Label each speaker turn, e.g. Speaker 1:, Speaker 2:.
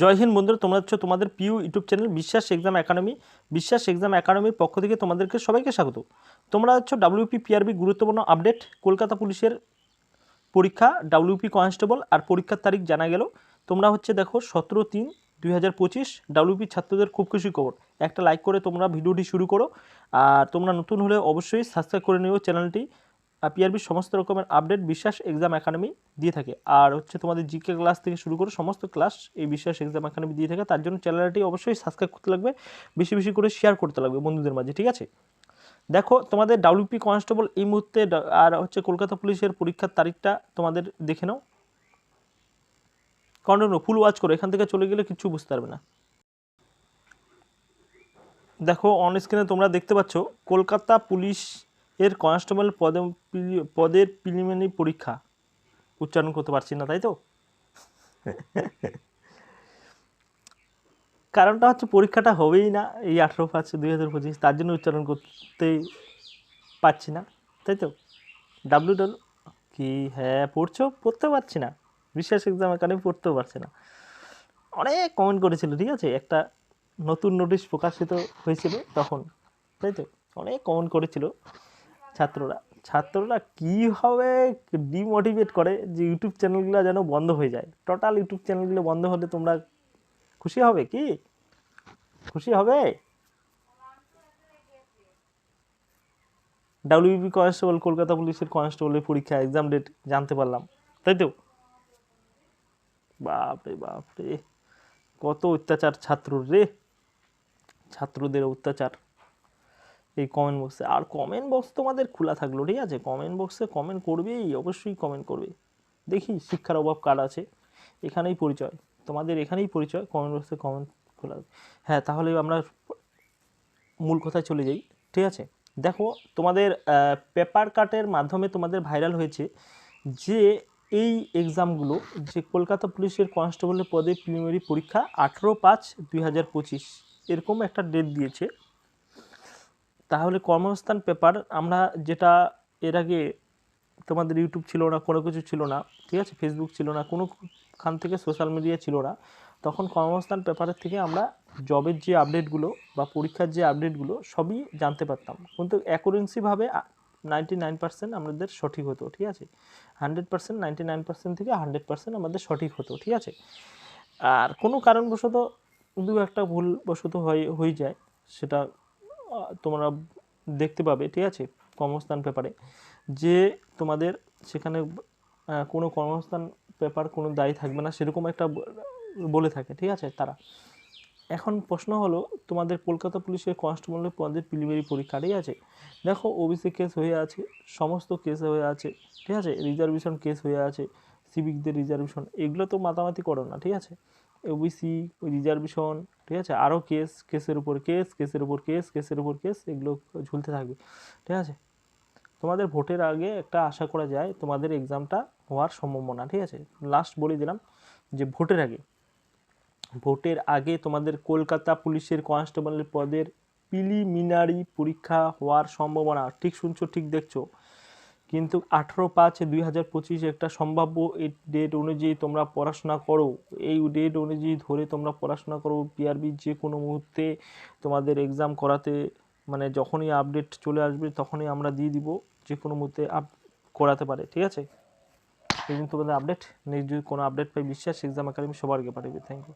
Speaker 1: জয় হিন্দ বন্ধুরা, তোমরা হচ্ছে তোমাদের Piu YouTube channel Biswas exam academy, Biswas exam একাডেমির পক্ষ থেকে তোমাদেরকে সবাইকে স্বাগত। তোমরা হচ্ছে ডাব্লিউপি পিআরবি গুরুত্বপূর্ণ আপডেট, কলকাতা পুলিশের পরীক্ষা ডাব্লিউপি কনস্টেবল আর পরীক্ষার তারিখ জানা গেল। তোমরা হচ্ছে দেখো সতেরো তিন দুই হাজার পঁচিশ ডাব্লিউপি ছাত্রদের খুব খুশি খবর। একটা লাইক করে তোমরা ভিডিওটি শুরু করো। আর তোমরা নতুন হলে অবশ্যই সাবস্ক্রাইব করে নিও চ্যানেলটি। পিআরবির সমস্ত রকমের আপডেট বিশ্বাস এক্সাম একাডেমি দিয়ে থাকে। আর হচ্ছে তোমাদের জিকে ক্লাস থেকে শুরু করে সমস্ত ক্লাস এই বিশ্বাস এক্সাম একাডেমি দিয়ে থাকে। তার জন্য চ্যানেলটি অবশ্যই সাবস্ক্রাইব করতে লাগবে, বেশি বেশি করে শেয়ার করতে লাগবে বন্ধুদের মাঝে, ঠিক আছে? দেখো, তোমাদের ডাব্লিউপি কনস্টেবল এই মুহূর্তে আর হচ্ছে কলকাতা পুলিশের পরীক্ষার তারিখটা তোমাদের দেখে নাও। কন্টিনিউ ফুল ওয়াচ করো, এখান থেকে চলে গেলে কিছু বুঝতে পারবে না। দেখো অন স্ক্রিনে তোমরা দেখতে পাচ্ছ, কলকাতা পুলিশ এর কনস্টেবল পদে পদের প্রিলিমিনারি পরীক্ষা উচ্চারণ করতে পারছি না তাই তো? কারণটা হচ্ছে পরীক্ষাটা হবেই না এই আঠেরো পাঁচ দুই হাজার পঁচিশ তার জন্য উচ্চারণ করতেই পারছি না তাই তো? ডাব্লিউ ডাব্লিউ কি হ্যাঁ পড়ছো? পড়তে পারছি না। বিশ্বাস এক্সাম একাডেমি পড়তেও পারছি না। অনেক কমেন্ট করেছিল ঠিক আছে? একটা নতুন নোটিশ প্রকাশিত হয়েছিল তখন তাই তো? অনেক কমেন্ট করেছিল। ছাত্ররা। ছাত্ররা কীভাবে ডিমোটিভেট করে যে ইউটিউব চ্যানেলগুলো যেন বন্ধ হয়ে যায়? টোটাল ইউটিউব চ্যানেলগুলো বন্ধ হলে তোমরা খুশি হবে কি? খুশি হবে? ডাব্লিউবি কনস্টেবল কলকাতা পুলিশের কনস্টেবলের পরীক্ষা এক্সাম ডেট জানতে পারলাম। তাই তো? বাপরে বাপরে। কত অত্যাচার ছাত্রর রে। ছাত্রদের অত্যাচার। এই কমেন্ট বক্সে আর কমেন্ট বক্স তোমাদের খোলা থাকল, ঠিক আছে? কমেন্ট বক্সে কমেন্ট করবেই, অবশ্যই কমেন্ট করবে। দেখি শিক্ষার অভাব কার আছে? এখানেই পরিচয়। তোমাদের এখানেই পরিচয় কমেন্ট বক্সে কমেন্ট খোলা হ্যাঁ তাহলে আমরা মূল কথায় চলে যাই, ঠিক আছে? দেখো, তোমাদের পেপার কাটের মাধ্যমে তোমাদের ভাইরাল হয়েছে যে এই এক্সামগুলো যে কলকাতা পুলিশের কনস্টেবলের পদে প্রিলিমিনারি পরীক্ষা আঠেরো পাঁচ দুই এরকম একটা ডেট দিয়েছে। তাহলে কর্মস্থান পেপার আমরা যেটা এর আগে তোমাদের ইউটিউব ছিল না, কোনো কিছু ছিল না, ঠিক আছে? ফেসবুক ছিল না, কোনো খান থেকে সোশ্যাল মিডিয়া ছিল না। তখন কর্মস্থান পেপারের থেকে আমরা জবের যে আপডেটগুলো বা পরীক্ষার যে আপডেটগুলো সবই জানতে পারতাম। কিন্তু অ্যাকুরেন্সিভাবে নাইনটি নাইন পার্সেন্ট আমাদের সঠিক হতো, ঠিক আছে? Hundred percent ninety nine percent থেকে হান্ড্রেড পার্সেন্ট আমাদের সঠিক হতো, ঠিক আছে? আর কোনো কারণবশত দু একটা ভুলবশত হয়ে হয়ে যায়, সেটা তোমরা দেখতে পাবে, ঠিক আছে, কর্মস্থান পেপারে, যে তোমাদের সেখানে কোনো কর্মস্থান পেপার কোনো দায়ী থাকবে না, সেরকম একটা বলে থাকে, ঠিক আছে, তারা। এখন প্রশ্ন হলো, তোমাদের কলকাতা পুলিশের কনস্টেবলের পদের প্রিলিমিনারি পরীক্ষা, ঠিক আছে? দেখো ওবিসি কেস হয়ে আছে, সমস্ত কেস হয়ে আছে, ঠিক আছে রিজার্ভেশন কেস হয়ে আছে সিভিকদের রিজার্ভেশন এগুলো তো মাতামাতি করো না, ঠিক আছে? ওবিসি রিজার্ভেশন ঠিক আছে? আরও কেস কেসের উপর কেস কেসের উপর কেস কেসের উপর কেস এগুলো ঝুলতে থাকবে। ঠিক আছে? তোমাদের ভোটের আগে একটা আশা করা যায়, তোমাদের এক্সামটা হওয়ার সম্ভাবনা, ঠিক আছে? লাস্ট বলে দিলাম যে ভোটের আগে ভোটের আগে তোমাদের কলকাতা পুলিশের কনস্টেবলের পদের প্রিলিমিনারি পরীক্ষা হওয়ার সম্ভাবনা, ঠিক শুনছো, ঠিক দেখছ? কিন্তু আঠেরো পাঁচ দুই হাজার পঁচিশ একটা সম্ভাব্য ডেট অনুযায়ী তোমরা পড়াশোনা করো। এই ডেট অনুযায়ী ধরে তোমরা পড়াশোনা করো। পিআরবি যে কোনো মুহূর্তে তোমাদের এক্সাম করাতে মানে যখনই আপডেট চলে আসবে তখনই আমরা দিয়ে দিব। যে কোনো মুহূর্তে আপ করাতে পারে, ঠিক আছে? এই জন্য তোমাদের আপডেট নেক্সট যদি কোনো আপডেট পাই, বিশ্বাস এক্সাম একাডেমি সবার আগে পাঠাবে থ্যাংক ইউ